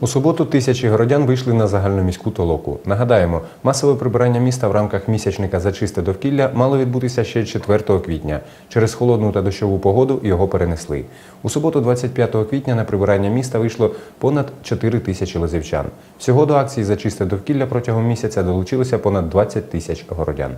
У суботу тисячі городян вийшли на загальноміську толоку. Нагадаємо, масове прибирання міста в рамках місячника за чисте довкілля мало відбутися ще 4 квітня. Через холодну та дощову погоду його перенесли. У суботу, 25 квітня, на прибирання міста вийшло понад 4 тисячі лозівчан. Всього до акції за чисте довкілля протягом місяця долучилося понад 20 тисяч городян.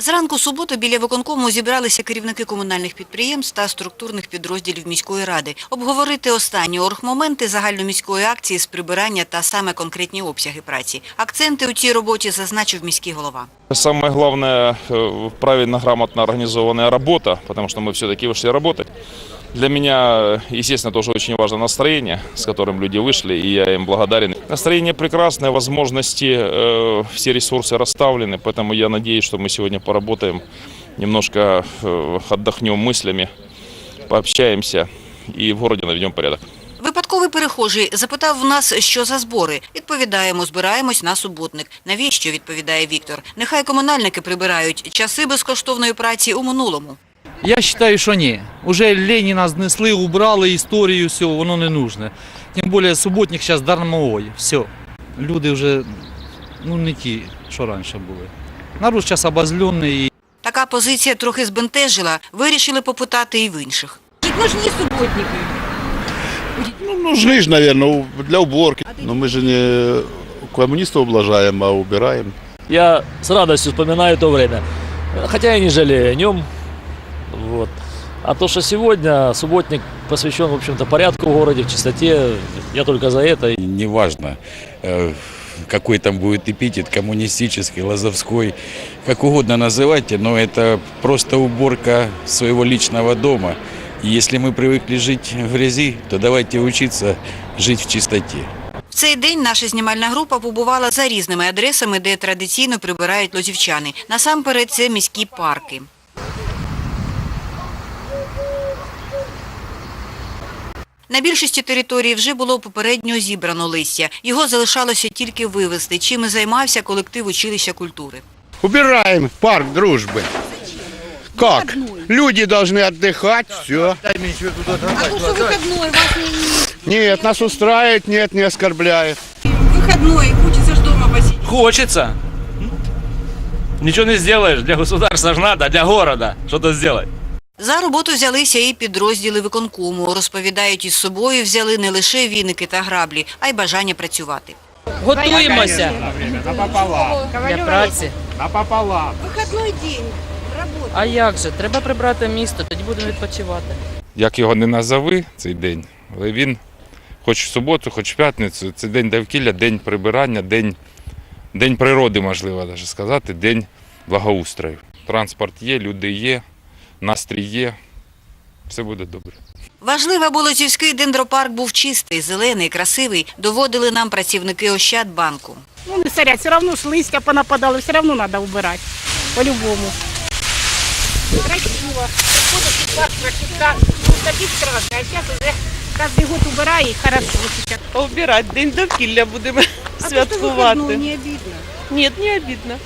Зранку суботу біля виконкому зібралися керівники комунальних підприємств та структурних підрозділів міської ради. Обговорити останні оргмоменти загальноміської акції з прибирання та саме конкретні обсяги праці. Акценти у цій роботі зазначив міський голова. Самое главное э, правильно, грамотно организованная работа, потому что мы все-таки вышли работать. Для меня, э, естественно, тоже очень важно настроение, с которым люди вышли, и я им благодарен. Настроение прекрасное, возможности, э, все ресурсы расставлены, поэтому я надеюсь, что мы сегодня поработаем, немножко э, отдохнем мыслями, пообщаемся и в городе наведем порядок. Випадковий перехожий запитав в нас, що за збори. Відповідаємо, збираємось на суботник. Навіщо, відповідає Віктор. Нехай комунальники прибирають. Часи безкоштовної праці у минулому. Я вважаю, що ні. Уже Леніна знесли, убрали історію, все, воно не нужне. Тим більше суботник зараз дармовий, все. Люди вже ну, не ті, що раніше були. Народ зараз обозлений і Така позиція трохи збентежила. Вирішили попитати і в інших. Нужны субботники. Ну, нужны же, наверное, для уборки. Но мы же не коммунистов ублажаем, а убираем. Я с радостью вспоминаю то время. Хотя и не жалею о нем. Вот. А то, что сегодня субботник посвящен, в общем-то, порядку в городе, в чистоте, я только за это. неважно, э, какой там будет эпитет, коммунистический, лазовской, как угодно называйте, но это просто уборка своего личного дома. И если мы привыкли жить в грязи, то давайте учиться жить в чистоте. В цей день наша знімальна група побувала за різними адресами, де традиційно прибирають лозівчани. Насамперед це міські парки. На більшості території вже було попередньо зібрано листя. Його залишалося тільки вивезти, чим і займався колектив училища культури. Убираем парк дружбы. Как? Люди должны отдыхать, все. А то, что выходной, вас не, Нет, нас устраивает, нет, не оскорбляет. не- выходной, хочется ж дома посидеть. Хочется. Ничего не сделаешь. Для государства же надо, для города что-то сделать. За роботу взялися і підрозділи виконкому. Розповідають, із собою взяли не лише віники та граблі, а й бажання працювати. Готуємося для праці. Выходной день, работа. А як же? Треба прибрати місто, тоді будемо відпочивати. як його не назови цей день, але він, хоч в суботу, хоч в п'ятницю, це день довкілля, день прибирання, день, день природи, можливо навіть сказати, день благоустрою. Транспорт є, люди є, настрій є, все буде добре. Важливо, бо Лозівський дендропарк був чистий, зелений, красивий, доводили нам працівники Ощадбанку. Ну, не сорять, все равно ж листья понападало, все равно надо убирать. По-любому. Красиво. Ходят парк красота. Ну, такие страшные. А сейчас уже каждый год убираю, и хорошо сейчас. Обирати день довкілля будемо А то, что выходной, не обидно. Ні, не обідно.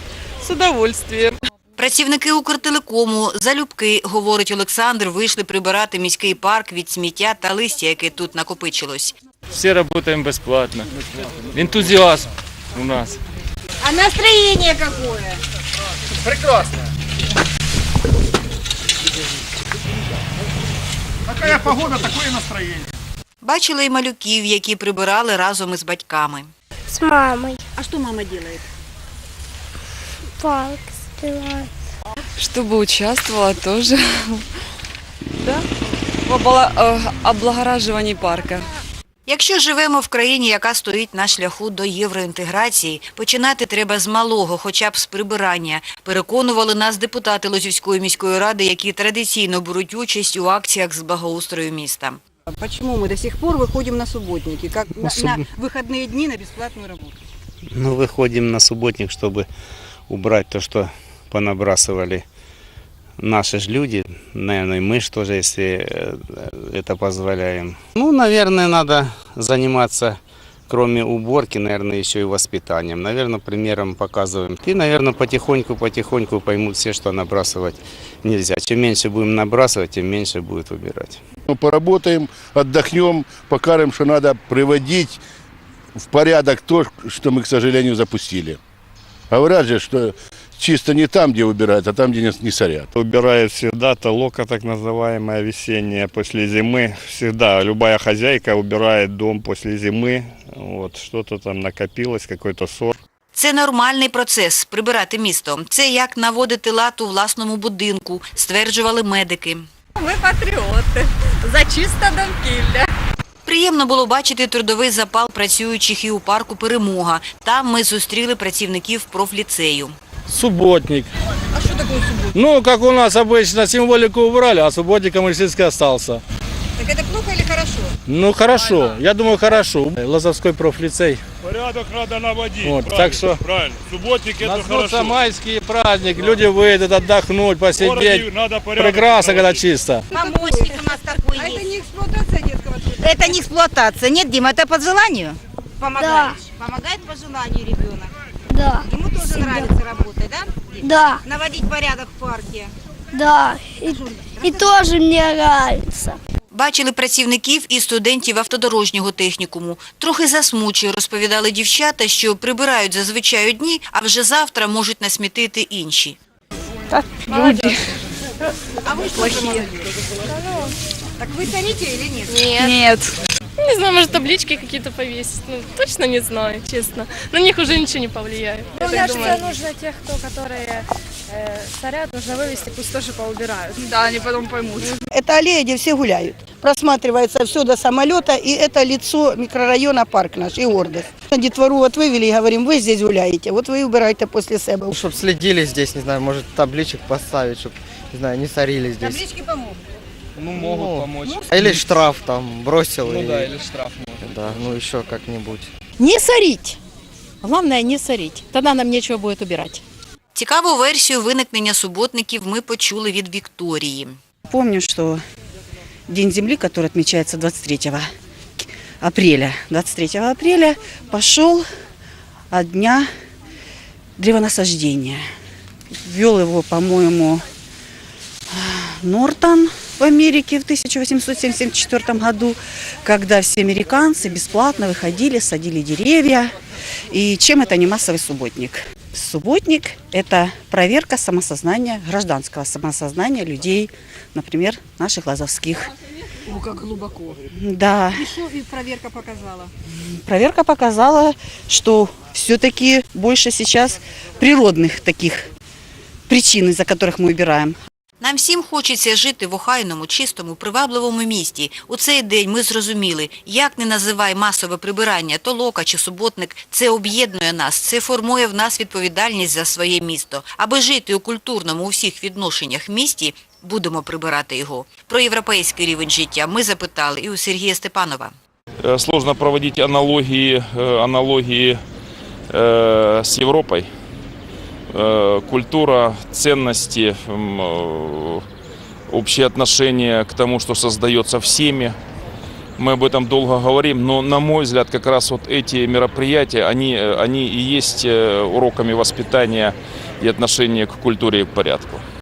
З удовольствием. Працівники Укртелекому залюбки, говорить Олександр, вийшли прибирати міський парк від сміття та листя, яке тут накопичилось. Все работаем бесплатно. Энтузиазм у нас. А настроение какое? Бачили й малюків, які прибирали разом із батьками. С мамой А что мама делает? парк стирать. Чтобы участвовала тоже. Да? В обла- э, облагораживании парка. Якщо живемо в країні, яка стоїть на шляху до євроінтеграції, починати треба з малого, хоча б з прибирання. Переконували нас депутати Лозівської міської ради, які традиційно беруть участь у акціях з благоустрою міста. Почему мы до сих пор выходим на субботники, как на, на выходные дни на бесплатную работу? ну, виходимо на суботник, щоб убрати те, що понабрасывали наши ж люди, наверное, мы же тоже, если э, это позволяем. Ну, наверное, надо заниматься, кроме уборки, наверное, еще и воспитанием. Наверное, примером показываем. И, наверное, потихоньку-потихоньку поймут все, что набрасывать нельзя. Чем меньше будем набрасывать, тем меньше будет убирать. Ну, поработаем, отдохнем, покажем, что надо приводить в порядок то, что мы, к сожалению, запустили. Говорят же, что чисто не там, где убирают, а там, где не, не сорят. Убирает всегда толока, так называемая, весенняя, после зимы. Всегда любая хозяйка убирает дом после зимы. Вот, что-то там накопилось, какой-то ссор. Це нормальний процес прибирати місто. Це як наводити лад у власному будинку, стверджували медики. Ми патріоти. За чисте довкілля. Приємно було бачити трудовий запал працюючих і у парку Перемога. Там ми зустріли працівників профліцею. Субботник. А что такое субботник? Ну, как у нас обычно, символику убрали, а субботник коммунистический остался. Так это плохо или хорошо? Ну, хорошо. Я думаю, хорошо. Лазовской профлицей. Порядок надо наводить. Вот, так что Правильно. Субботник это начнутся майские праздники, люди выйдут отдохнуть, посидеть. надо Прекрасно, когда чисто. Помощник у нас такой А это есть. не эксплуатация детского труда? Это не эксплуатация. Нет, Дима, это по желанию. Да. Помогает по желанию ребенок. Да, Ему тоже нравится работать, да? да, Наводить порядок в парке. да. И, и тоже мне нравится. Бачили працівників і студентів автодорожнього технікуму. Трохи засмучує, розповідали дівчата, що прибирають зазвичай одні, а вже завтра можуть насмітити інші. Люди. А что плохие? Так вы сорите или нет? Нет. Не знаю, может таблички какие-то повесить. Ну, точно не знаю, честно. На них уже ничего не повлияет. Я так думаю. нужно тех, кто, которые э, сорят, нужно вывести, пусть тоже поубирают. Да, они потом поймут. Это аллея, где все гуляют. Просматривается все до самолета, и это лицо микрорайона парк наш и гордость. Детвору вот вывели и говорим, вы здесь гуляете, вот вы убираете после себя. Чтоб следили здесь, не знаю, может табличек поставить, чтобы, не знаю, не сорили здесь. Таблички помогут. Ну, могут помочь. Или штраф там бросил. Ну да, или штраф Да, ну еще как-нибудь. Не сорить. Главное не сорить. Тогда нам нечего будет убирать. Цікаву версію виникнення суботників ми почули від Вікторії. Помню, что День Земли, который отмечается 23 апреля, 23 апреля пошел от дня древонасаждения. Ввел его, по-моему, Нортон в Америке в 1874 году, когда все американцы бесплатно выходили, садили деревья. И чем это не массовый субботник? Субботник – это проверка самосознания, гражданского самосознания людей, например, наших лазовских. Ну, как глубоко. Да, И что и проверка показала? проверка показала, что все-таки больше сейчас природных таких причин, из-за которых мы убираем. Нам всім хочеться жити в охайному, чистому, привабливому місті. У цей день ми зрозуміли, як не називай масове прибирання, толока чи суботник, це об'єднує нас, це формує в нас відповідальність за своє місто. Аби жити у культурному у всіх відношеннях місті, будемо прибирати його. Про європейський рівень життя ми запитали і у Сергія Степанова. Э, Сложно проводить аналогии, э, аналогии э, с Европой. Э, Культура, ценности, м, э, общее отношение к тому, что создается всеми. Мы об этом долго говорим, но, на мой взгляд, как раз вот эти мероприятия, они, э, они и есть э, уроками воспитания и отношения к культуре и к порядку.